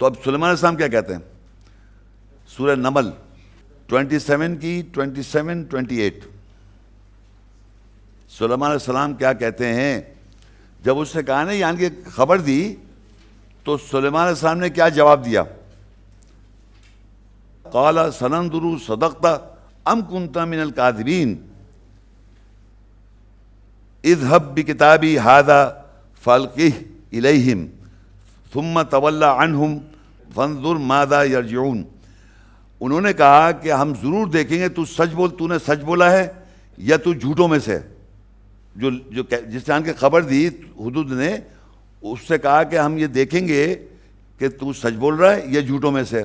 تو اب سلیمان علیہ السلام کیا کہتے ہیں؟ سورہ نمل ٹوینٹی سیون کی ٹوینٹی سیون ٹوینٹی ایٹ سلیمان علیہ السلام کیا کہتے ہیں؟ جب اس نے کہا نا یعنی کہ خبر دی، تو سلیمان علیہ السلام نے کیا جواب دیا؟ قال سنندرو صدقتا ام کنتا من القاذبین اذهب بکتابی هذا فالقه الیہم ثم تولا عنہم فانظر ماذا یرجعون انہوں نے کہا کہ ہم ضرور دیکھیں گے تو سچ بول، تو نے سچ بولا ہے یا تو جھوٹوں میں سے؟ جو جو جس جان کے خبر دی، حدود نے، اس سے کہا کہ ہم یہ دیکھیں گے کہ تو سچ بول رہا ہے یا جھوٹوں میں سے۔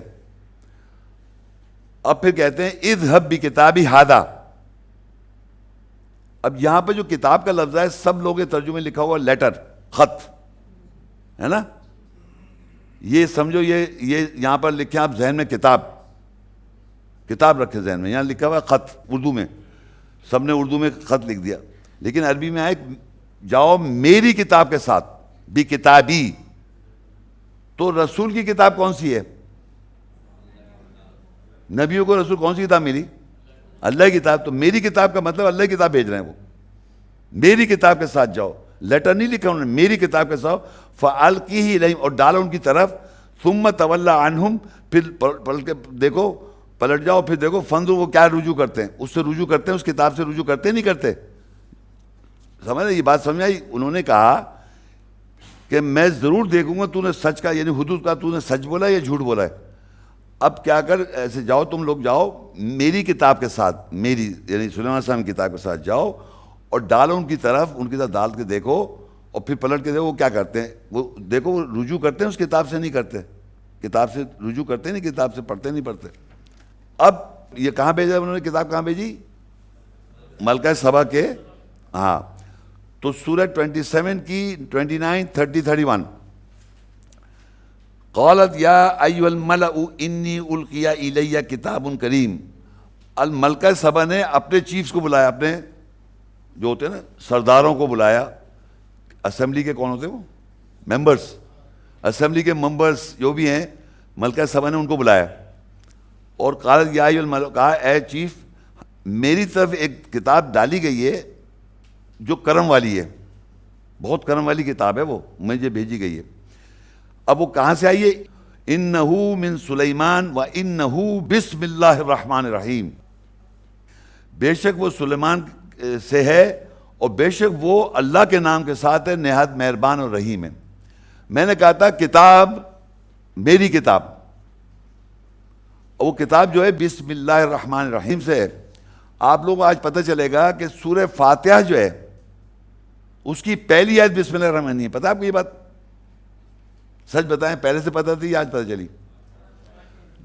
اب پھر کہتے ہیں، اذهب بکتابی هذا۔ اب یہاں پہ جو کتاب کا لفظ ہے، سب لوگ ترجمے لکھا ہوا لیٹر خط۔ ہے نا؟ یہ سمجھو، یہ یہ یہاں پر لکھیں آپ ذہن میں کتاب۔ کتاب رکھے ذہن میں، یہاں لکھا ہوا خط، اردو میں۔ سب نے اردو میں خط لکھ دیا۔ لیکن عربی میں آئے جاؤ میری کتاب کے ساتھ بھی کتابی۔ تو رسول کی کتاب کون سی ہے؟ نبیوں کو رسول کون سی کتاب ملی؟ اللہ کی کتاب۔ تو میری کتاب کا مطلب اللہ کی کتاب بھیج رہے ہیں وہ۔ میری کتاب کے ساتھ جاؤ۔ لیٹر نہیں لکھا انہوں نے، میری کتاب کے ساتھ فعال کی ہی لہم اور ڈالو ان کی طرف، ثم طول عنہم پھر پلٹ کے دیکھو، پلٹ جاؤ، پھر دیکھو فند وہ کیا رجوع کرتے ہیں۔ اس سے رجوع کرتے ہیں، اس کتاب سے رجوع کرتے نہیں کرتے۔ سمجھ یہ بات سمجھ آئی؟ انہوں نے کہا کہ میں ضرور دیکھوں گا تو نے سچ کا یعنی حدود کا تو نے سچ بولا یا جھوٹ بولا ہے۔ اب کیا کر، ایسے جاؤ تم لوگ، جاؤ، میری کتاب کے ساتھ، میری یعنی سلیمان السلام کی کتاب کے ساتھ جاؤ اور ڈالو ان کی طرف، ان کی طرف ڈال کے دیکھو۔ اور پھر پلٹ کے دیکھو وہ کیا کرتے ہیں؟ وہ دیکھو وہ رجوع کرتے ہیں، اس کتاب سے نہیں کرتے۔ کتاب سے رجوع کرتے نہیں، کتاب سے پڑھتے نہیں، پڑھتے۔ اب یہ کہاں بھیجا انہوں نے؟ کتاب کہاں بھیجی؟ ملکہ صبا کے۔ ہاں۔ تو سورہ ٹوینٹی سیون کی twenty nine, thirty thirty one. قالت یا ایو الملع انی القیا الیہ کتاب کریم۔ الملکہ صبا نے اپنے چیفز کو بلایا، اپنے جو ہوتے ہیں نا، سرداروں کو بلایا۔ اسمبلی کے کون ہوتے وہ? ممبرس اسمبلی کے ممبرس جو بھی ہیں، ملکہ صبا نے ان کو بلایا۔ اور قالت یا کہا، اے چیف، میری طرف ایک کتاب ڈالی گئی ہے جو کرم والی ہے۔ بہت کرم والی کتاب ہے وہ، مجھے بھیجی گئی ہے۔ اب وہ کہاں سے آئیے انہو من سلیمان و انہو بسم اللہ الرحمن الرحیم۔ بے شک وہ سلیمان سے ہے۔ اور بے شک وہ اللہ کے نام کے ساتھ ہے، نہایت مہربان اور رحیم ہے۔ میں نے کہا تھا، کتاب، میری کتاب۔ وہ کتاب جو ہے، بسم اللہ الرحمن الرحیم سے ہے۔ آپ لوگوں کو آج پتہ چلے گا کہ سورہ فاتحہ جو ہے، اس کی پہلی آیت بسم اللہ الرحمن ہے۔ پتہ آپ کو یہ بات؟ سچ بتائیں، پہلے سے پتہ تھی، آج پتہ چلی۔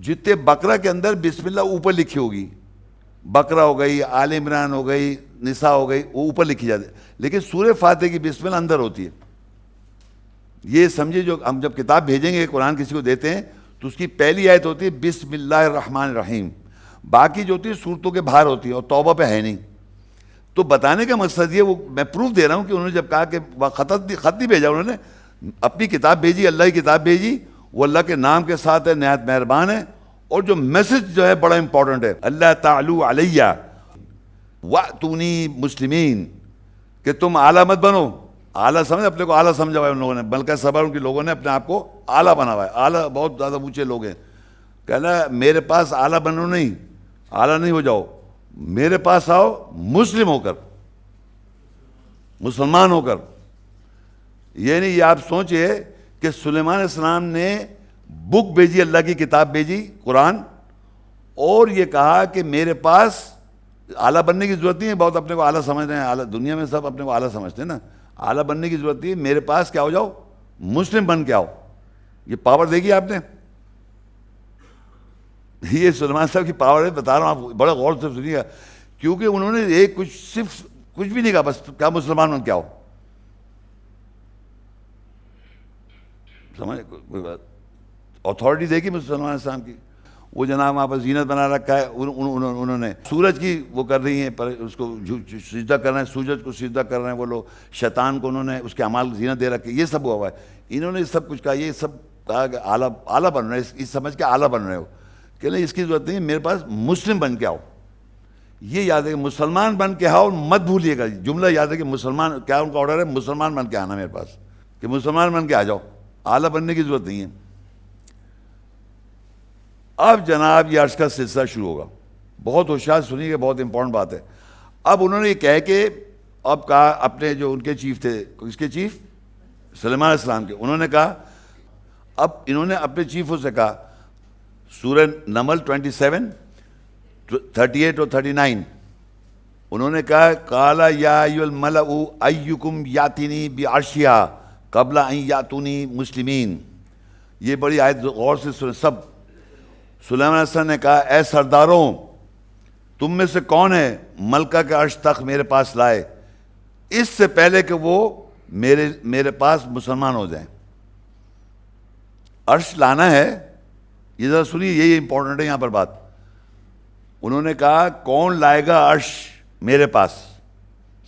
جتنے بکرا کے اندر بسم اللہ اوپر لکھی ہوگی۔ بکرا ہو گئی، آل عمران ہو گئی، نساء ہو گئی، وہ اوپر لکھی جاتی ہے۔ لیکن سورہ فاتح کی بسم اندر ہوتی ہے۔ یہ سمجھے جو ہم جب کتاب بھیجیں گے، قرآن کسی کو دیتے ہیں، تو اس کی پہلی آیت ہوتی ہے، بسم اللہ الرحمن الرحیم۔ باقی جو ہوتی ہے، صورتوں کے باہر ہوتی ہے اور توبہ پہ ہے نہیں۔ تو بتانے کا مقصد یہ، وہ میں پروف دے رہا ہوں کہ انہوں نے جب کہا کہ خط خط نہیں بھیجا، انہوں نے اپنی کتاب بھیجی، اللہ کی کتاب بھیجی، وہ اللہ کے نام کے ساتھ ہے، نہایت مہربان ہے۔ اور جو میسج جو ہے بڑا امپورٹنٹ ہے۔ اللہ تعالو علیہ۔ وَأْتُونِي مسلمین۔ کہ تم اعلیٰ مت بنو۔ اعلیٰ سمجھ، اپنے کو اعلیٰ سمجھا ہوا ہے ان لوگوں نے۔ بلکہ صبر ان کے لوگوں نے اپنے آپ کو اعلیٰ بنا ہوا ہے۔ اعلیٰ بہت زیادہ اونچے لوگ ہیں۔ کہنا میرے پاس اعلیٰ بنو نہیں۔ اعلیٰ نہیں ہو جاؤ۔ میرے پاس آؤ، مسلم ہو کر۔ مسلمان ہو کر۔ یہ نہیں یہ آپ سوچے کہ سلیمان علیہ السلام نے بک بھیجی، اللہ کی کتاب بھیجی، قرآن، اور یہ کہا کہ میرے پاس اعلیٰ بننے کی ضرورت نہیں ہے، بہت اپنے کو اعلیٰ سمجھ رہے ہیں، اعلیٰ، دنیا میں سب اپنے کو اعلیٰ سمجھتے ہیں نا۔ اعلیٰ بننے کی ضرورت نہیں ہے، میرے پاس کیا ہو جاؤ، مسلم بن کے آؤ۔ یہ پاور دے گی آپ نے؟ یہ سلمان صاحب کی پاور ہے، بتا رہا ہوں، آپ بڑے غور سے سنیے۔ گا کیونکہ انہوں نے ایک کچھ صرف کچھ بھی نہیں کہا، بس کیا مسلمان بن کے آؤ۔ سمجھ، کوئی بات۔ اتھارٹی دیکھی مسلمان اسلام کی؟ وہ جناب وہاں پر زینت بنا رکھا ہے، انہوں نے سورج کی وہ کر رہی ہیں، پر اس کو سجدہ کر رہے ہیں، سورج کو سجدہ کر رہے ہیں، وہ لوگ، شیطان کو انہوں نے اس کے عمال زینت دے رکھے، یہ سب ہوا ہوا ہے۔ انہوں نے سب کچھ کہا، یہ سب کہا کہ اعلیٰ اعلیٰ بن رہے اس سمجھ کے اعلیٰ بن رہے ہو۔ کہ نہیں، اس کی ضرورت نہیں ہے میرے پاس مسلم بن کے آؤ۔ یہ یاد ہے کہ مسلمان بن کے آؤ، مت بھولیے گا۔ جملہ یاد ہے کہ مسلمان، کیا ان کا آرڈر ہے؟ مسلمان بن کے آنا میرے پاس، کہ مسلمان بن کے آ جاؤ۔ اعلیٰ بننے کی ضرورت نہیں ہے۔ اب جناب یہ عرض کا سلسلہ شروع ہوگا۔ بہت ہوشیار سنیے کہ بہت امپورٹنٹ بات ہے۔ اب انہوں نے یہ کہہ کے اب کہا اپنے جو ان کے چیف تھے اس کے چیف؟ سلیمان علیہ السلام کے۔ انہوں نے کہا، اب انہوں نے اپنے چیفوں سے کہا، سورہ نمل ٹوینٹی سیون تھرٹی ایٹ اور تھرٹی نائن انہوں نے کہا کالا یا ایکم یاتینی بی عرشیا قبل یاتونی مسلمین۔ یہ بڑی آیت غور سے سن سب سلیمان علیہ السلام نے کہا، اے سرداروں، تم میں سے کون ہے ملکہ کے عرش تک میرے پاس لائے؟ اس سے پہلے کہ وہ میرے میرے پاس مسلمان ہو جائیں. عرش لانا ہے؟ یہ ذرا سنیے، یہی امپورٹنٹ ہے یہاں پر بات۔ انہوں نے کہا، کون لائے گا عرش میرے پاس؟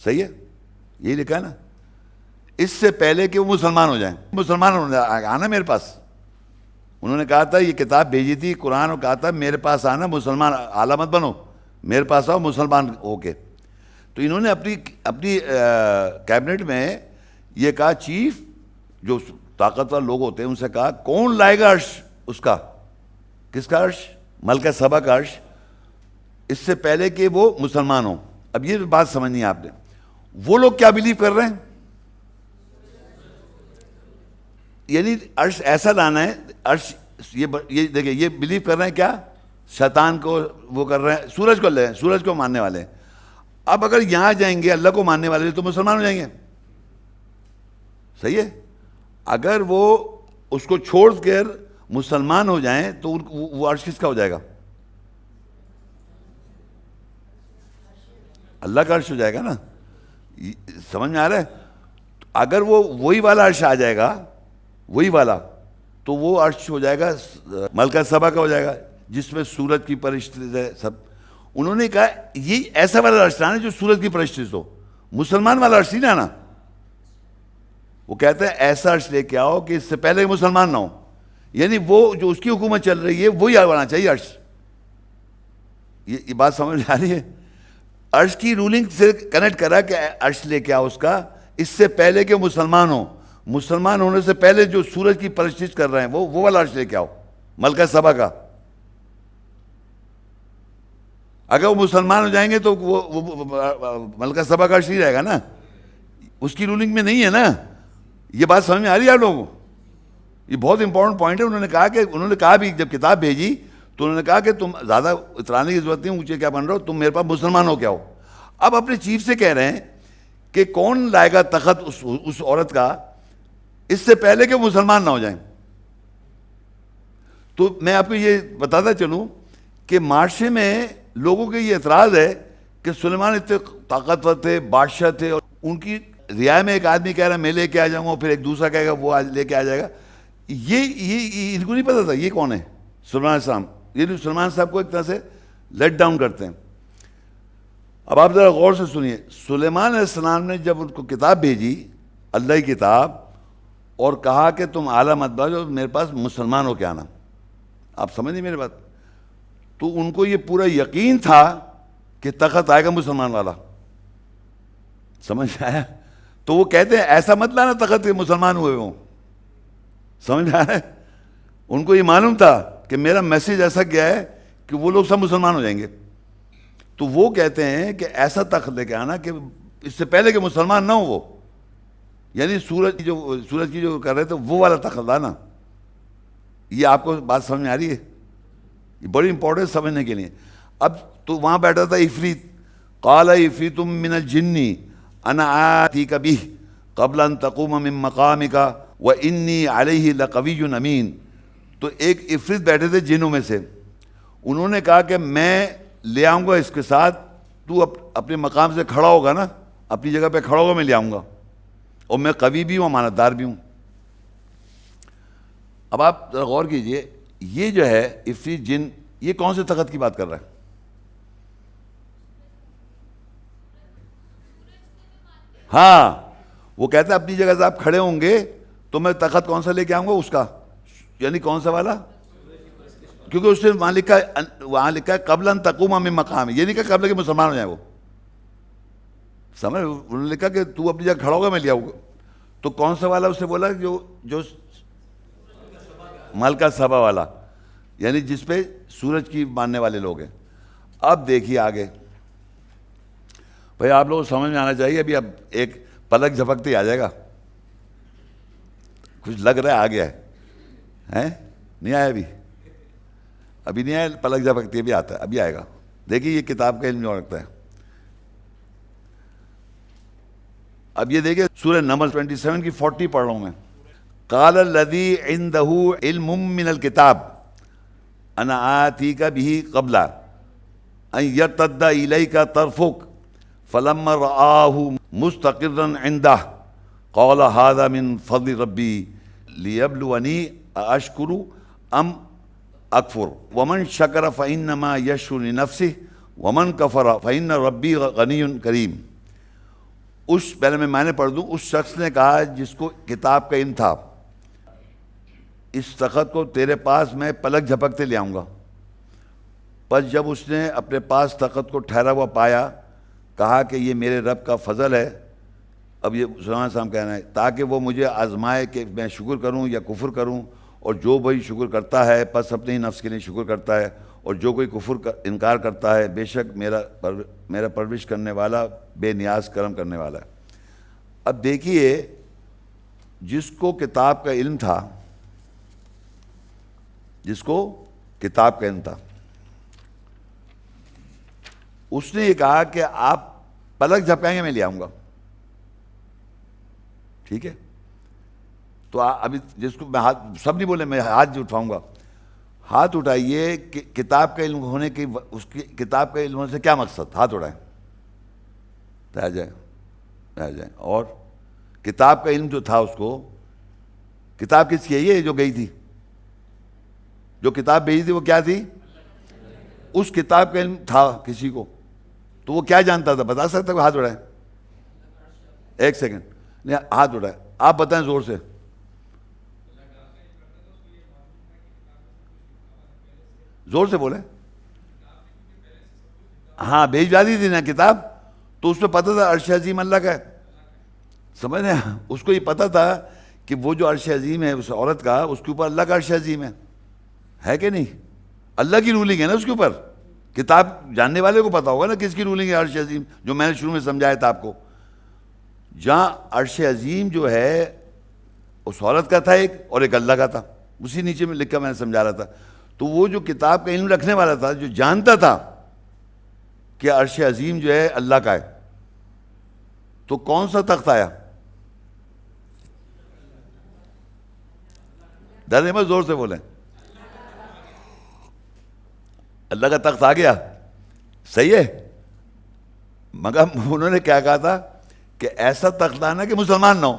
صحیح ہے؟ یہی لکھا ہے نا۔ اس سے پہلے کہ وہ مسلمان ہو جائیں۔ مسلمان ہو جائیں، آنا میرے پاس۔ انہوں نے کہا تھا، یہ کتاب بھیجی تھی قرآن، اور کہا تھا، میرے پاس آنا، مسلمان علامت بنو، میرے پاس آؤ، مسلمان ہو کے۔ تو انہوں نے اپنی اپنی کیبنٹ میں یہ کہا، چیف، جو طاقتور لوگ ہوتے ہیں، ان سے کہا، کون لائے گا عرش؟ اس کا۔ کس کا عرش؟ ملکہ سبا کا عرش۔ اس سے پہلے کہ وہ مسلمان ہوں۔ اب یہ بات سمجھنی ہے آپ نے۔ وہ لوگ کیا بلیو کر رہے ہیں؟ یعنی عرش ایسا لانا ہے، عرش یہ یہ دیکھیں، یہ بلیو کر رہے ہیں کیا؟ شیطان کو وہ کر رہے ہیں، سورج کو لے، سورج کو ماننے والے۔ اب اگر یہاں جائیں گے، اللہ کو ماننے والے تو مسلمان ہو جائیں گے۔ صحیح ہے؟ اگر وہ اس کو چھوڑ کر مسلمان ہو جائیں تو وہ عرش کس کا ہو جائے گا؟ اللہ کا عرش ہو جائے گا نا؟ سمجھ میں آ رہا ہے؟ اگر وہ وہی والا عرش آ جائے گا وہی والا، تو وہ عرش ہو جائے گا، ملکہ سبا کا ہو جائے گا، جس میں سورج کی پرشت ہے سب۔ انہوں نے کہا، یہ ایسا والا عرش لانا جو سورج کی پرشت ہو۔ مسلمان والا عرش نہیں لانا۔ وہ کہتے ہیں ایسا عرش لے کے آؤ کہ اس سے پہلے مسلمان نہ ہو یعنی وہ جو اس کی حکومت چل رہی ہے، وہی آنا چاہیے عرش۔ یہ بات سمجھ آ رہی ہے؟ عرش کی رولنگ سے کنیکٹ کرا کہ عرش لے کے آؤ اس کا، اس سے پہلے کہ مسلمان ہو مسلمان ہونے سے پہلے جو سورج کی پرشت کر رہے ہیں، وہ وہ والا عرش لے کے آؤ، ملکہ سبا کا۔ اگر وہ مسلمان ہو جائیں گے تو وہ ملکہ سبا کا عرش نہیں رہے گا نا؟ اس کی رولنگ میں نہیں ہے نا؟ یہ بات سمجھ میں آ رہی ہے آپ لوگوں کو؟ یہ بہت امپورٹنٹ پوائنٹ ہے۔ انہوں نے کہا کہ انہوں نے کہا بھی جب کتاب بھیجی تو انہوں نے کہا کہ تم زیادہ اترانے کی ضرورت نہیں، اونچے کیا بن رہا ہو، تم میرے پاس مسلمان ہو کیا ہو اب اپنے چیف سے کہہ رہے ہیں کہ کون لائے گا تخت اس اس عورت کا؟ اس سے پہلے کہ مسلمان نہ ہو جائیں۔ تو میں آپ کو یہ بتاتا چلوں کہ معاشرے میں لوگوں کے یہ اعتراض ہے کہ سلیمان اتنے طاقتور تھے، بادشاہ تھے اور ان کی ریا میں ایک آدمی کہہ رہا میں لے کے آ جاؤں گا، پھر ایک دوسرا کہے گا، وہ لے کے آ جائے گا۔ یہ یہ ان کو نہیں پتا تھا، یہ کون ہے؟ سلمان السلام۔ یہ سلمان صاحب کو ایک طرح سے لیٹ ڈاؤن کرتے ہیں۔ اب آپ ذرا غور سے سنیے، سلیمان علیہ السلام نے جب ان کو کتاب بھیجی، اللہ کی کتاب اور کہا کہ تم اعلیٰ مت بھاجو میرے پاس مسلمان ہو کے آنا۔ آپ سمجھیں میری بات؟ تو ان کو یہ پورا یقین تھا کہ تخت آئے گا مسلمان والا۔ سمجھ آیا؟ تو وہ کہتے ہیں، ایسا مت لانا تخت کے مسلمان ہوئے ہوں۔ سمجھ آیا؟ ان کو یہ معلوم تھا کہ میرا میسیج ایسا کیا ہے کہ وہ لوگ سب مسلمان ہو جائیں گے۔ تو وہ کہتے ہیں کہ ایسا تخت لے کے آنا کہ اس سے پہلے کہ مسلمان نہ ہو وہ۔ یعنی سورج کی جو سورج کی جو کر رہے تھے، وہ والا تخت لانا یہ آپ کو بات سمجھ آ رہی ہے؟ یہ بڑی امپورٹنٹ سمجھنے کے لیے۔ اب تو وہاں بیٹھا تھا افریت قال افریت من الجنی انا آتی کبھی قبل ان تقوم من مقام کا و انی علیہ لقوی امین تو ایک افریت بیٹھے تھے جنوں میں سے۔ انہوں نے کہا کہ میں لے آؤں گا اس کے ساتھ، تو اپنے مقام سے کھڑا ہوگا نا، اپنی جگہ پہ کھڑا ہوگا، میں لے آؤں گا۔ اور میں قوی بھی ہوں امانت دار بھی ہوں۔ اب آپ غور کیجیے، یہ جو ہے افریت جن، یہ کون سے تخت کی بات کر رہا ہے؟ ہاں وہ کہتا ہے اپنی جگہ سے آپ کھڑے ہوں گے تو میں تخت کون سا لے کے آؤں گا؟ اس کا۔ یعنی کون سا والا؟ کیونکہ اس نے وہاں لکھا ہے، وہاں لکھا ہے، قبل تقوم میں مقام۔ یہ نہیں کہا قبل کہ مسلمان ہو جائے وہ۔ سمجھ، انہوں نے لکھا کہ تو اپنی جگہ کھڑا ہوگا، میں لیا ہوگا تو کون سا والا؟ اس نے بولا جو جو ملکہ سبا والا یعنی جس پہ سورج کی ماننے والے لوگ ہیں۔ اب دیکھیے آگے۔ بھائی، آپ لوگوں کو سمجھ میں آنا چاہیے، ابھی اب ایک پلک جھپکتے ہی آ جائے گا۔ کچھ لگ رہا ہے، آ گیا ہے۔ نہیں آیا ابھی۔ ابھی نہیں آیا، پلک جھپکتی ابھی آتا ہے، ابھی آئے گا۔ دیکھیے، یہ کتاب کا علم جو رکھتا ہے۔ اب یہ دیکھیں سورہ نمبر 27 کی 40 پڑھ رہا ہوں میں۔ قال الذي عنده علم من الكتاب، انا آتيك به قبل ان يرتد اليك طرفك فلما رآه مستقرا عنده، قال هذا من فضل ربي ليبلوني أشكر أم أكفر ومن شكر فإنما يشكر لنفسه، ومن كفر فإن ربي غني كريم اس پہلے میں میں نے پڑھ دوں، اس شخص نے کہا جس کو کتاب کا علم تھا، اس تخت کو تیرے پاس میں پلک جھپکتے لے آؤں گا۔ پس جب اس نے اپنے پاس تخت کو ٹھہرا ہوا پایا، کہا کہ یہ میرے رب کا فضل ہے، اب یہ سلمان صاحب کہنا ہے تاکہ وہ مجھے آزمائے کہ میں شکر کروں یا کفر کروں، اور جو بھائی شکر کرتا ہے، پس اپنے ہی نفس کے لیے شکر کرتا ہے اور جو کوئی کفر انکار کرتا ہے، بے شک میرا میرا پرورش کرنے والا، بے نیاز کرم کرنے والا ہے۔ اب دیکھیے، جس کو کتاب کا علم تھا، جس کو کتاب کا علم تھا، اس نے یہ کہا کہ آپ پلک جھپائیں گے، میں لے آؤں گا۔ ٹھیک ہے؟ تو ابھی جس کو میں ہاتھ، سب نہیں بولے، میں ہاتھ جو اٹھاؤں گا۔ ہاتھ اٹھائیے کہ کتاب کا علم ہونے کی اس کی کتاب کا علم ہونے سے کیا مقصد؟ ہاتھ اٹھائیں۔ رہ جائے رہ جائیں۔ اور کتاب کا علم جو تھا اس کو، کتاب کس کی ہے؟ یہ جو گئی تھی۔ جو کتاب بھیجی تھی وہ کیا تھی؟ اس کتاب کا علم تھا کسی کو۔ تو وہ کیا جانتا تھا؟ بتا سکتا ہاتھ اڑائے ایک سیکنڈ۔ نہیں، ہاتھ اٹھائے آپ بتائیں زور سے۔ زور سے بولے ہاں بھیجوا دی تھی نا کتاب۔ تو اس پہ پتا تھا عرش عظیم اللہ کا ہے۔ سمجھ رہے اس کو یہ پتا تھا کہ وہ جو عرش عظیم ہے، اس عورت کا، اس کے اوپر اللہ کا عرش عظیم ہے۔ ہے کہ نہیں؟ اللہ کی رولنگ ہے نا اس کے اوپر۔ کتاب جاننے والے کو پتا ہوگا نا کس کی رولنگ ہے عرش عظیم، جو میں نے شروع میں سمجھایا تھا آپ کو۔ جہاں عرش عظیم جو ہے، اس عورت کا تھا ایک اور ایک اللہ کا تھا۔ اسی نیچے میں لکھا میں نے سمجھا رہا تھا۔ تو وہ جو کتاب کا علم رکھنے والا تھا، جو جانتا تھا کہ عرش عظیم جو ہے اللہ کا ہے، تو کون سا تخت آیا؟ در احمد زور سے بولیں۔ اللہ کا تخت آ گیا۔ صحیح ہے۔ مگر انہوں نے کیا کہا تھا کہ ایسا تخت لانا کہ مسلمان نہ ہو۔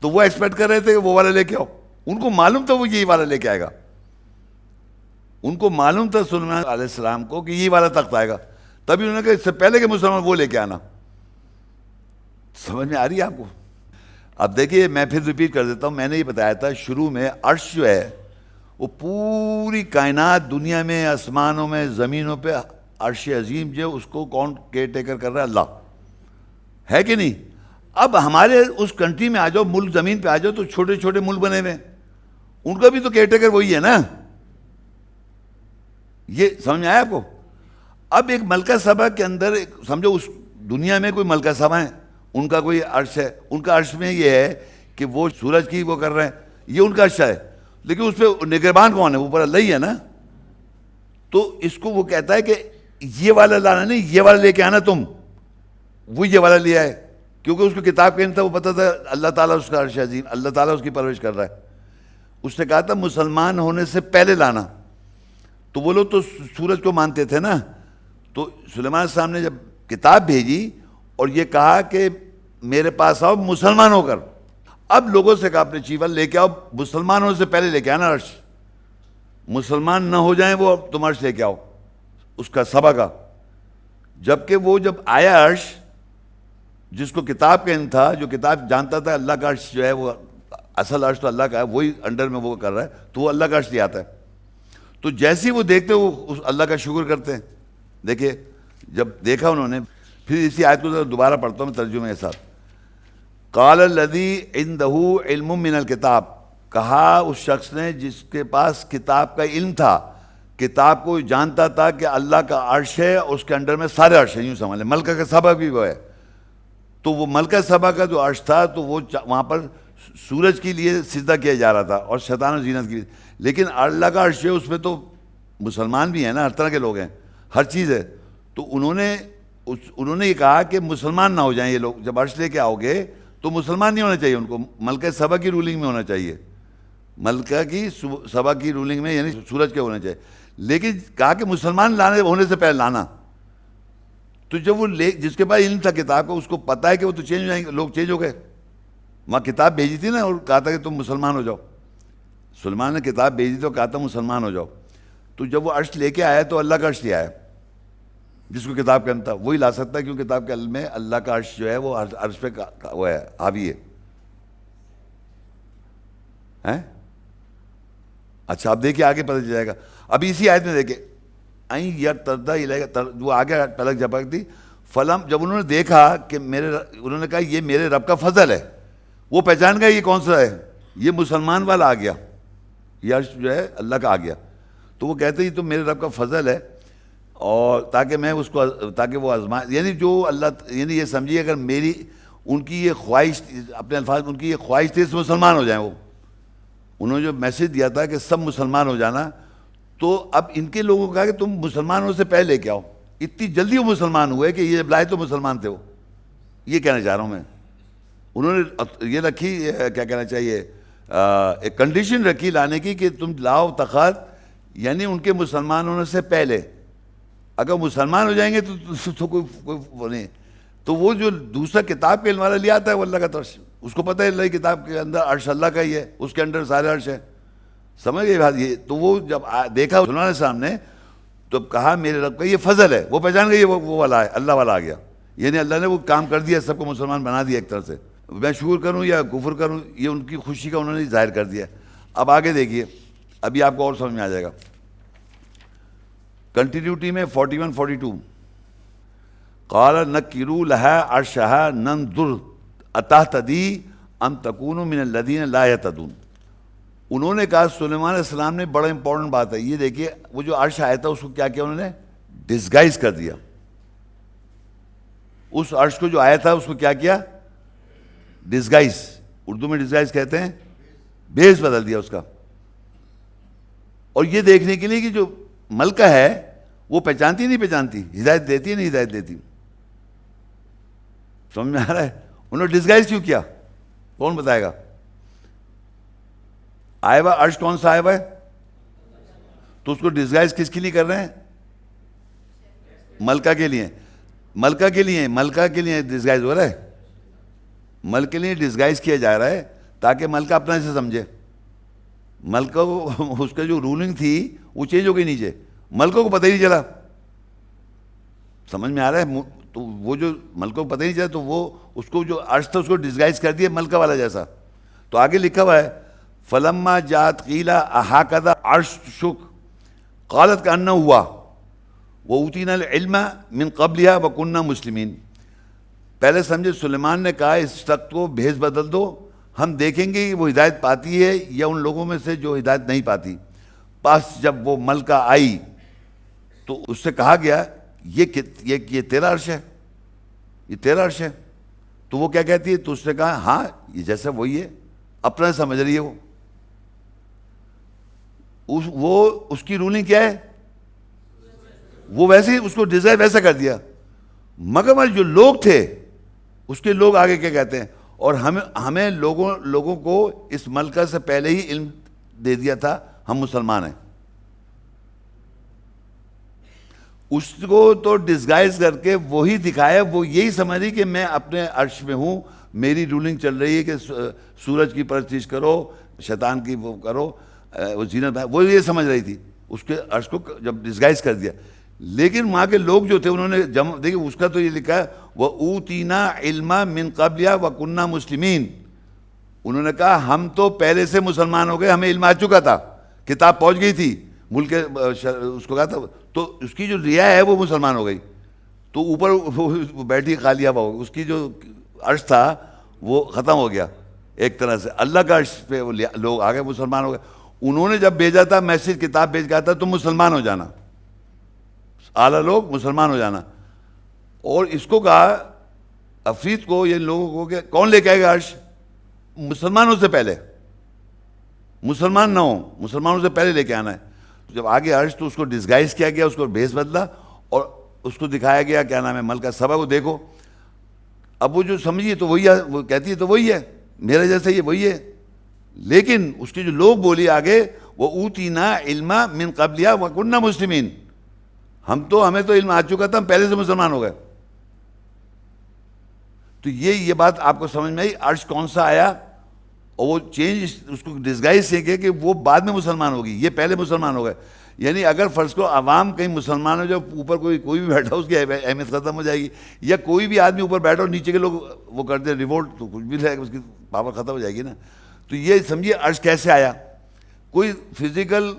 تو وہ ایکسپیکٹ کر رہے تھے کہ وہ والا لے کے آؤ۔ ان کو معلوم تھا وہ یہی والا لے کے آئے گا۔ ان کو معلوم تھا سلمان علیہ السلام کو کہ یہ والا تخت آئے گا۔ تبھی انہوں نے کہا، اس سے پہلے کہ مسلمان وہ لے کے آنا۔ سمجھ میں آ رہی ہے آپ کو؟ اب دیکھیے، میں پھر ریپیٹ کر دیتا ہوں، میں نے یہ بتایا تھا، شروع میں عرش جو ہے، وہ پوری کائنات دنیا میں، آسمانوں میں، زمینوں پہ عرش عظیم جو اس کو کون کیئر ٹیکر کر رہا ہے؟ اللہ۔ ہے کہ نہیں؟ اب ہمارے اس کنٹری میں آ جاؤ، ملک زمین پہ آ جاؤ، تو چھوٹے چھوٹے ملک بنے ہوئے ان کا بھی تو کیئر ٹیکر وہی ہے نا۔ یہ سمجھ آیا آپ کو؟ اب ایک ملکہ سبھا کے اندر سمجھو اس دنیا میں کوئی ملکہ سبھا ہے ان کا کوئی عرش ہے، ان کا عرش میں یہ ہے کہ وہ سورج کی وہ کر رہے ہیں، یہ ان کا عرش ہے۔ لیکن اس پہ نگربان کون ہے؟ اوپر اللہ ہی ہے نا۔ تو اس کو وہ کہتا ہے کہ یہ والا لانا نہیں، یہ والا لے کے آنا تم۔ وہ یہ والا لیا ہے کیونکہ اس کو کتاب کہنا تھا، وہ پتا تھا اللہ تعالیٰ اس کا عرش عظیم۔ اللہ تعالیٰ اس کی پرورش کر رہا ہے۔ اس نے کہا تھا مسلمان ہونے سے پہلے لانا۔ تو وہ لوگ تو سورج کو مانتے تھے نا۔ تو سلیمان صاحب نے جب کتاب بھیجی اور یہ کہا کہ میرے پاس آؤ مسلمان ہو کر۔ اب لوگوں سے کہا، اپنے چیول لے کے آؤ مسلمان ہونے سے پہلے لے کے آنا عرش۔ مسلمان نہ ہو جائیں وہ تم عرش لے کے آؤ۔ اس کا سبا کا جبکہ وہ جب آیا عرش، جس کو کتاب کا ان تھا، جو کتاب جانتا تھا، اللہ کا عرش جو ہے، وہ اصل عرش تو اللہ کا ہے، وہی انڈر میں وہ کر رہا ہے، تو وہ اللہ کا عرش لے آتا ہے۔ تو جیسے ہی وہ دیکھتے وہ اس اللہ کا شکر کرتے ہیں۔ دیکھیے، جب دیکھا انہوں نے، پھر اسی آیت کو ذرا دوبارہ پڑھتا ہوں میں ترجمے کے ساتھ۔ قال الذی عندہ علم من الکتاب کہا اس شخص نے جس کے پاس کتاب کا علم تھا۔ کتاب کو جانتا تھا کہ اللہ کا عرش ہے، اس کے انڈر میں سارے عرش ہیں یوں سمجھ لیں۔ ملکہ کا سبا بھی وہ ہے۔ تو وہ ملکہ سبا کا جو عرش تھا، تو وہ وہاں پر سورج کے لیے سجدہ کیا جا رہا تھا اور شیطان و زینت کی لیکن اللہ کا عرش ہے اس میں تو مسلمان بھی ہیں نا، ہر طرح کے لوگ ہیں، ہر چیز ہے۔ تو انہوں نے اس، انہوں نے یہ کہا کہ مسلمان نہ ہو جائیں یہ لوگ، جب عرش لے کے آؤ گے تو مسلمان نہیں ہونا چاہیے ان کو، ملکہ سبا کی رولنگ میں ہونا چاہیے۔ ملکہ کی سبا کی رولنگ میں یعنی سورج کے ہونا چاہیے۔ لیکن کہا کہ مسلمان لانے ہونے سے پہلے لانا۔ تو جب وہ لے، جس کے پاس علم تھا کتاب کو اس کو پتا ہے کہ وہ تو چینج ہو جائیں گے، لوگ چینج ہو گئے۔ وہاں کتاب بھیجی تھی نا اور کہا تھا کہ تم مسلمان ہو جاؤ۔ سلمان نے کتاب بھیجی تو کہا تھا مسلمان ہو جاؤ۔ تو جب وہ عرش لے کے آیا تو اللہ کا عرش لے آیا۔ جس کو کتاب کا تھا، وہی لا سکتا ہے کیوں کتاب کے علم میں اللہ کا عرش جو ہے وہ عرش پہ وہ ہے، حاوی ہے۔ اچھا اب دیکھیے آگے پتہ چل جائے گا۔ ابھی اسی آیت میں دیکھیں این یار تردہ وہ آگے پلک جھپک دی فلم جب انہوں نے دیکھا کہ میرے انہوں نے کہا، یہ میرے رب کا فضل ہے۔ وہ پہچان گیا یہ کون سا ہے؟ یہ مسلمان والا آ گیا۔ یہ عرش جو ہے اللہ کا آ گیا۔ تو وہ کہتے ہیں تو میرے رب کا فضل ہے اور تاکہ میں اس کو تاکہ وہ آزما یعنی جو اللہ یعنی یہ سمجھیے اگر میری ان کی یہ خواہش اپنے الفاظ ان کی یہ خواہش تھی اس مسلمان ہو جائیں وہ۔ انہوں نے جو میسج دیا تھا کہ سب مسلمان ہو جانا، تو اب ان کے لوگوں کا کہ تم مسلمانوں سے پہلے کیا ہو؟ اتنی جلدی وہ مسلمان ہوئے کہ یہ لائے تو مسلمان تھے وہ۔ یہ کہنا چاہ رہا ہوں میں۔ انہوں نے یہ رکھی کیا کہنا چاہیے؟ ایک کنڈیشن رکھی لانے کی کہ تم لاؤ تخت یعنی ان کے مسلمان ہونے سے پہلے۔ اگر مسلمان ہو جائیں گے تو کوئی کوئی وہ نہیں۔ تو وہ جو دوسرا کتاب کے علم والا لیا آتا ہے، وہ اللہ کا ترش اس کو پتہ ہے، اللہ کی کتاب کے اندر عرش اللہ کا ہی ہے، اس کے اندر سارے عرش ہے سمجھ گئے بات یہ؟ تو وہ جب دیکھا سمانے سامنے تو کہا، میرے رب کا یہ فضل ہے۔ وہ پہچان گئی وہ والا ہے، اللہ والا آ گیا۔ یعنی اللہ نے وہ کام کر دیا، سب کو مسلمان بنا دیا ایک طرح سے۔ میں شکر کروں یا کفر کروں، یہ ان کی خوشی کا انہوں نے ظاہر کر دیا۔ اب آگے دیکھیے، ابھی آپ کو اور سمجھ میں آ جائے گا۔ کنٹینیوٹی میں فورٹی ون فورٹی ٹو قال نہ کرو لہا ارشہ نن در عطا تدی ام تکون من الدین لا تدون انہوں نے کہا، سلیمان علیہ السلام نے بڑا امپورٹنٹ بات ہے۔ یہ دیکھیے، وہ جو عرش آیا تھا، اس کو کیا کیا انہوں نے؟ ڈسگائز کر دیا۔ اس عرش کو جو آیا تھا، اس کو کیا کیا؟ ڈسگائز اردو میں ڈسگائز کہتے ہیں؟ بیس بدل دیا اس کا۔ اور یہ دیکھنے کے لیے کہ جو ملکہ ہے، وہ پہچانتی نہیں پہچانتی، ہدایت دیتی ہے، نہیں ہدایت دیتی۔ سمجھ میں آ رہا ہے؟ انہوں نے ڈسگائز کیوں کیا؟ کون بتائے گا؟ آئے ہوا عرش کون سا آئے ہوا ہے تو اس کو ڈسگائز کس کے لیے کر رہے ہیں؟ ملکہ کے لیے۔ ملکہ کے لیے، ملکہ کے لیے ڈسگائز ہو رہا ہے۔ ملک کے لیے ڈسگائز کیا جا رہا ہے تاکہ ملکہ اپنا سے سمجھے۔ ملکہ اس کا جو رولنگ تھی، وہ چینج ہو گئی نیچے۔ ملکوں کو پتہ ہی نہیں چلا۔ سمجھ میں آ رہا ہے؟ تو وہ جو ملکوں کو پتہ ہی نہیں چلا، تو وہ اس کو جو عرش تھا، اس کو ڈسگائز کر دیا ملکہ والا جیسا۔ تو آگے لکھا ہوا ہے، فلما جات قیلا احاقدہ عرش شک قالت کا ان ہوا۔ وہ اوتین العلم من قبلیا و مسلمین پہلے سمجھے، سلیمان نے کہا، اس تخت کو بھیج بدل دو، ہم دیکھیں گے کہ وہ ہدایت پاتی ہے یا ان لوگوں میں سے جو ہدایت نہیں پاتی۔ پاس جب وہ ملکہ آئی، تو اس سے کہا گیا، یہ یہ تیرا عرش ہے، یہ تیرا عرش ہے۔ تو وہ کیا کہتی ہے؟ تو اس نے کہا ہاں یہ جیسا وہی ہے، اپنا سمجھ رہی ہے وہ۔ اس وہ، اس کی رولنگ کیا ہے؟ وہ ویسے ہی اس کو ڈیزائن ویسا کر دیا۔ مگر جو لوگ تھے اس کے لوگ آگے کیا کہتے ہیں؟ اور ہمیں ہمیں لوگوں لوگوں کو اس ملکہ سے پہلے ہی علم دے دیا تھا، ہم مسلمان ہیں۔ اس کو تو ڈسگائز کر کے وہی دکھایا، وہ یہی سمجھ رہی کہ میں اپنے عرش میں ہوں، میری رولنگ چل رہی ہے کہ سورج کی پرستش کرو، شیطان کی وہ کرو وہ زینت وہ یہ سمجھ رہی تھی۔ اس کے عرش کو جب ڈسگائز کر دیا۔ لیکن وہاں کے لوگ جو تھے، انہوں نے جمع، دیکھیے، اس کا تو یہ لکھا ہے، وہ اوتینا علما من قبلیہ و کنہ مسلمین. انہوں نے کہا، ہم تو پہلے سے مسلمان ہو گئے، ہمیں علم آ چکا تھا، کتاب پہنچ گئی تھی، ملک، اس کو کہا تھا۔ تو اس کی جو ریا ہے، وہ مسلمان ہو گئی۔ تو اوپر بیٹھی، خالی ہوا اس کی جو عرش تھا، وہ ختم ہو گیا، ایک طرح سے۔ اللہ کا عرش پہ وہ لوگ آ گئے مسلمان ہو گئے۔ انہوں نے جب بھیجا تھا میسیج کتاب بھیج گیا تھا، تم مسلمان ہو جانا۔ اعلیٰ لوگ مسلمان ہو جانا۔ اور اس کو کہا افرید کو، یہ لوگوں کو کہ کون لے کے آئے گا عرش؟ مسلمانوں سے پہلے۔ مسلمان نہ ہوں، مسلمانوں سے پہلے لے کے آنا ہے۔ تو جب آگے عرش، تو اس کو ڈسگائز کیا گیا، اس کو بھیس بدلا اور اس کو دکھایا گیا، کیا نام ہے ملکہ سبا کو دیکھو۔ اب وہ جو سمجھیے تو وہی ہے، وہ کہتی ہے تو وہی ہے۔ میرے جیسے یہ وہی ہے۔ لیکن اس کے جو لوگ بولی آگے، وہ اوتینا علم من قبلیہ وکنہ مسلمین۔ ہم تو ہمیں تو علم آ چکا تھا، ہم پہلے سے مسلمان ہو گئے۔ تو یہ یہ بات آپ کو سمجھ میں آئی، عرش کون سا آیا؟ اور وہ چینج اس کو ڈسگائز سے کہ وہ بعد میں مسلمان ہوگی، یہ پہلے مسلمان ہو گئے۔ یعنی اگر فرض کو عوام کہیں مسلمان ہو جو اوپر کوئی کوئی بھی بیٹھا، اس کی اہمیت ختم ہو جائے گی۔ یا کوئی بھی آدمی اوپر بیٹھا ہو نیچے کے لوگ وہ کرتے ہیں ریوولٹ تو کچھ بھی لے اس کی پاور ختم ہو جائے گی نا۔ تو یہ سمجھیے، عرش کیسے آیا؟ کوئی فزیکل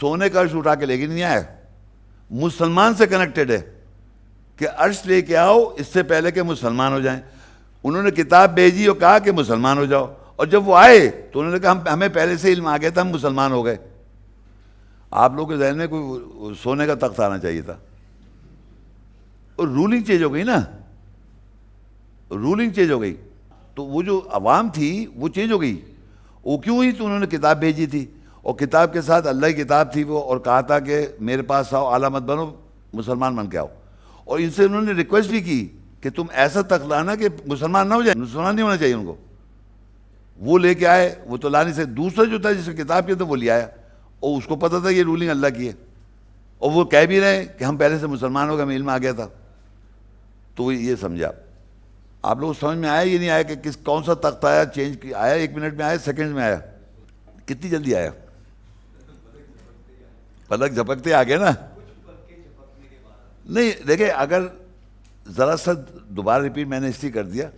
سونے کا عرش اٹھا کے لے کے نہیں آیا۔ مسلمان سے کنیکٹڈ ہے کہ عرش لے کے آؤ، اس سے پہلے کہ مسلمان ہو جائیں۔ انہوں نے کتاب بھیجی اور کہا کہ مسلمان ہو جاؤ۔ اور جب وہ آئے تو انہوں نے کہا ہمیں پہلے سے علم آ گیا تھا، ہم مسلمان ہو گئے۔ آپ لوگ کے ذہن میں کوئی سونے کا تخت آنا چاہیے تھا۔ اور رولنگ چینج ہو گئی نا۔ رولنگ چینج ہو گئی۔ تو وہ جو عوام تھی، وہ چینج ہو گئی۔ وہ کیوں ہوئی؟ تو انہوں نے کتاب بھیجی تھی۔ اور کتاب کے ساتھ اللہ کی کتاب تھی وہ اور کہا تھا کہ میرے پاس آؤ علامت بنو، مسلمان بن کے آؤ۔ اور ان سے انہوں نے ریکویسٹ بھی کی کہ تم ایسا تک لانا کہ مسلمان نہ ہو جائے، مسلمان نہیں ہونا چاہیے ان کو۔ وہ لے کے آئے، وہ تو لا نہیں سکتے دوسرا جو تھا جس کی کتاب کیا تھا وہ لے آیا۔ اور اس کو پتہ تھا یہ رولنگ اللہ کی ہے۔ اور وہ کہہ بھی رہے کہ ہم پہلے سے مسلمان ہو گئے، ہمیں علم آ گیا تھا۔ تو وہ یہ سمجھا۔ آپ لوگ سمجھ میں آیا یہ نہیں آیا کہ کس، کون سا تخت آیا، چینج آیا ایک منٹ میں آیا، سیکنڈ میں آیا؟ کتنی جلدی آیا؟ پلک جھپکتے آ گئے نا؟ نہیں، دیکھیں، اگر ذرا سا دوبارہ ریپیٹ میں نے اس لیے کر دیا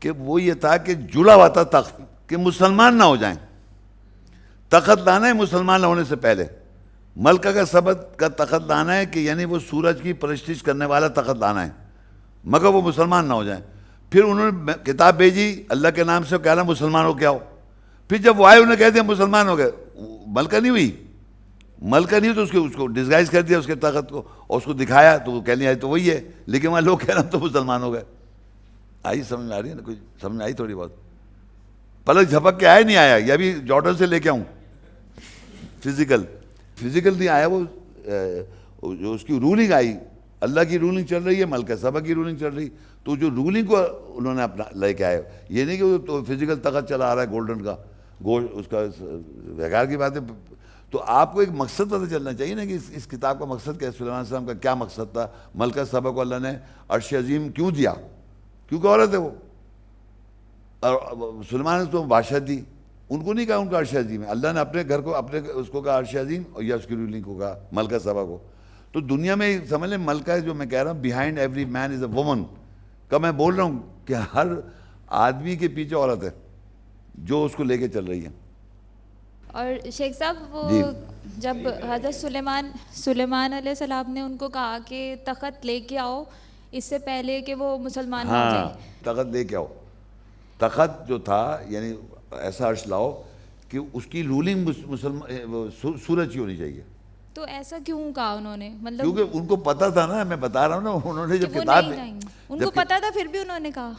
کہ وہ یہ تھا کہ جڑا ہوا تھا تخت کہ مسلمان نہ ہو جائیں۔ تخت لانا ہے، مسلمان نہ ہونے سے پہلے۔ ملکہ کا سبت کا تخت لانا ہے کہ یعنی وہ سورج کی پرستش کرنے والا تخت لانا ہے، مگر وہ مسلمان نہ ہو جائیں۔ پھر انہوں نے کتاب بھیجی، اللہ کے نام سے کہنا مسلمان ہو کیا ہو۔ پھر جب وہ آئے، انہوں نے کہہ دیا مسلمان ہو گئے۔ ملکہ نہیں ہوئی۔ ملکہ نہیں تو اس کے اس کو ڈسگائز کر دیا اس کے طاقت کو اور اس کو دکھایا تو وہ کہنے آئی تو وہی ہے۔ لیکن وہاں لوگ کہہ رہا تو مسلمان ہو گئے۔ آئی سمجھ میں آ رہی ہے نا کچھ سمجھ میں آئی تھوڑی بہت؟ پلک جھپک کے آیا نہیں آیا۔ یا بھی جارڈن سے لے کے آؤں۔ فزیکل فزیکل نہیں آیا وہ جو اس کی رولنگ آئی۔ اللہ کی رولنگ چل رہی ہے، ملکہ سبا کی رولنگ چل رہی۔ تو جو رولنگ کو انہوں نے اپنا لے کے آئے، یہ نہیں کہ وہ فزیکل طاقت چلا آ رہا ہے گولڈن کا۔ گولڈ اس کا بغیر کی بات ہے تو آپ کو ایک مقصد پتہ چلنا چاہیے نا کہ اس اس کتاب کا مقصد کیا ہے؟ سلیمان السلام کا کیا مقصد تھا؟ ملکہ صبح کو اللہ نے عرش عظیم کیوں دیا؟ کیونکہ عورت ہے وہ۔ اور سلیمان نے تو بادشاہ دی ان کو نہیں کہا ان کا عرش عظیم ہے۔ اللہ نے اپنے گھر کو اپنے اس کو کہا عرش عظیم اور یا اس کی رولنگ کو کہا ملکہ صبح کو۔ تو دنیا میں سمجھ لیں، ملکہ جو میں کہہ رہا ہوں behind every man is a woman کا میں بول رہا ہوں کہ ہر آدمی کے پیچھے عورت ہے جو اس کو لے کے چل رہی ہے۔ اور شیخ صاحب وہ جی۔ جب حضرت سلیمان سلیمان علیہ السلام نے ان کو کہا کہ تخت لے کے آؤ اس سے پہلے کہ وہ مسلمان ہو ہاں جائے۔ تخت لے کے آؤ۔ تخت جو تھا یعنی ایسا عرش لاؤ کہ اس کی رولنگ مسلمان سورج کی ہونی چاہیے۔ تو ایسا کیوں کہا انہوں نے؟ مطلب کیونکہ ان کو پتا تھا نا میں بتا رہا ہوں نا انہوں نے جب کتاب ان کو پتا تھا پھر بھی انہوں نے کہا۔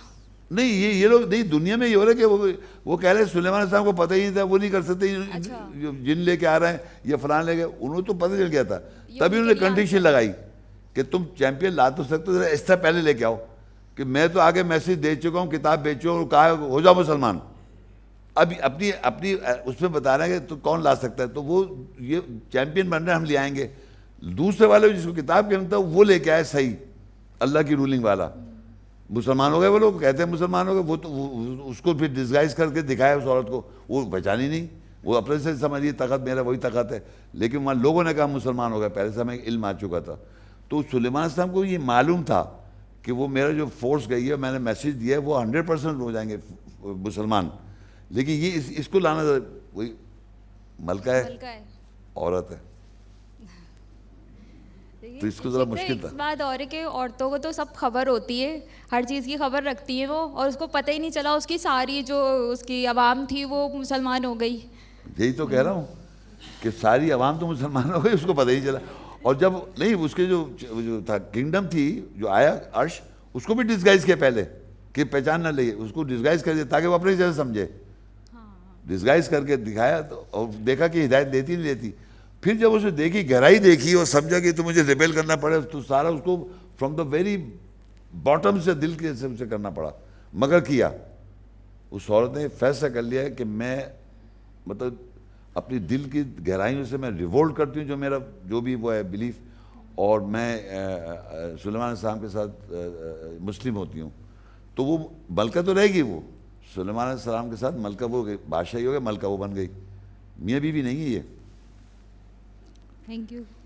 نہیں یہ یہ لوگ نہیں دنیا میں یہ ہو رہا ہے کہ وہ وہ کہہ رہے ہیں سلیمان صاحب کو پتہ ہی نہیں تھا وہ نہیں کر سکتے اچھا۔ جن لے کے آ رہے ہیں یا فلان لے کے انہوں تو پتہ چل گیا تھا۔ تبھی ان انہوں نے کنڈیشن لگائی کہ تم چیمپئن لا تو سکتے ہو اس طرح پہلے لے کے آؤ۔ کہ میں تو آگے میسج دے چکا ہوں کتاب بیچو اور کہا ہو جاؤ مسلمان۔ اب اپنی اپنی اس میں بتا رہے ہیں کہ تو کون لا سکتا ہے؟ تو وہ یہ چیمپئن بن رہے ہیں ہم لے آئیں گے۔ دوسرے والے جس کو کتاب کے تھا وہ لے کے آئے صحیح۔ اللہ کی رولنگ والا۔ مسلمان ہو گئے وہ لوگ کہتے ہیں مسلمان ہو گئے وہ تو اس کو پھر ڈسگائز کر کے دکھایا اس عورت کو وہ پہچانی نہیں وہ اپنے سے سمجھیے طاقت میرا وہی طاقت ہے۔ لیکن وہاں لوگوں نے کہا مسلمان ہو گئے پہلے سے ہمیں علم آ چکا تھا۔ تو سلیمان السلام کو یہ معلوم تھا کہ وہ میرا جو فورس گئی ہے میں نے میسیج دیا ہے وہ ہنڈریڈ پرسینٹ ہو جائیں گے مسلمان۔ لیکن یہ اس, اس کو لانا وہی ملکہ ہے۔ عورت ہے۔ تو اس کو ذرا مشکل تھا۔ بات اور ہے کہ عورتوں کو تو سب خبر ہوتی ہے ہر چیز کی خبر رکھتی ہیں وہ اور اس کو پتہ ہی نہیں چلا اس کی ساری جو اس کی عوام تھی وہ مسلمان ہو گئی۔ یہی تو کہہ رہا ہوں کہ ساری عوام تو مسلمان ہو گئی اس کو پتہ ہی چلا۔ اور جب نہیں اس کے جو جو تھا کنگڈم تھی جو آیا عرش اس کو بھی ڈسگائز کیا پہلے کہ پہچان نہ لے اس کو ڈسگائز کر دیا تاکہ وہ اپنے جیسے سمجھے۔ ڈسگائز کر کے دکھایا تو اور دیکھا کہ ہدایت دیتی نہیں دیتی۔ پھر جب اسے دیکھی، گہرائی دیکھی اور سمجھا کہ تو مجھے ریبیل کرنا پڑے تو سارا اس کو فرام دا ویری باٹم سے دل کے سے کرنا پڑا۔ مگر کیا؟ اس عورت نے فیصلہ کر لیا کہ میں مطلب اپنی دل کی گہرائیوں سے میں ریوولٹ کرتی ہوں جو میرا جو بھی وہ ہے بلیف اور میں سلیمان السلام کے ساتھ مسلم ہوتی ہوں۔ تو وہ ملکہ تو رہے گی وہ۔ سلیمان علیہ السلام کے ساتھ ملکہ وہ بادشاہی ہو گیا ملکہ وہ بن گئی۔ میاں بیوی نہیں ہے یہ۔ Thank you.